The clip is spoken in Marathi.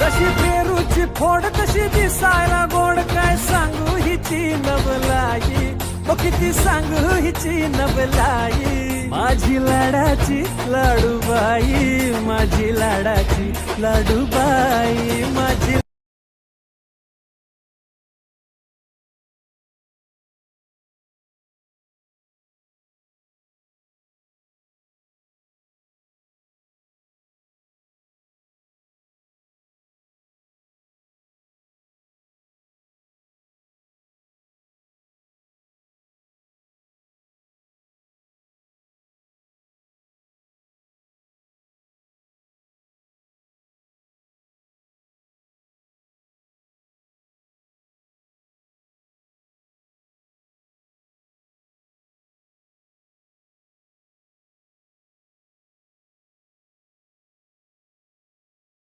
जशी पेरूची फोड तशी दिसायला गोड काय सांगू हिची नवलाई? ओ किती सांगू हिची नवलाई? माझी लाडाची लाडूबाई माझी लाडाची लाडूबाई माझी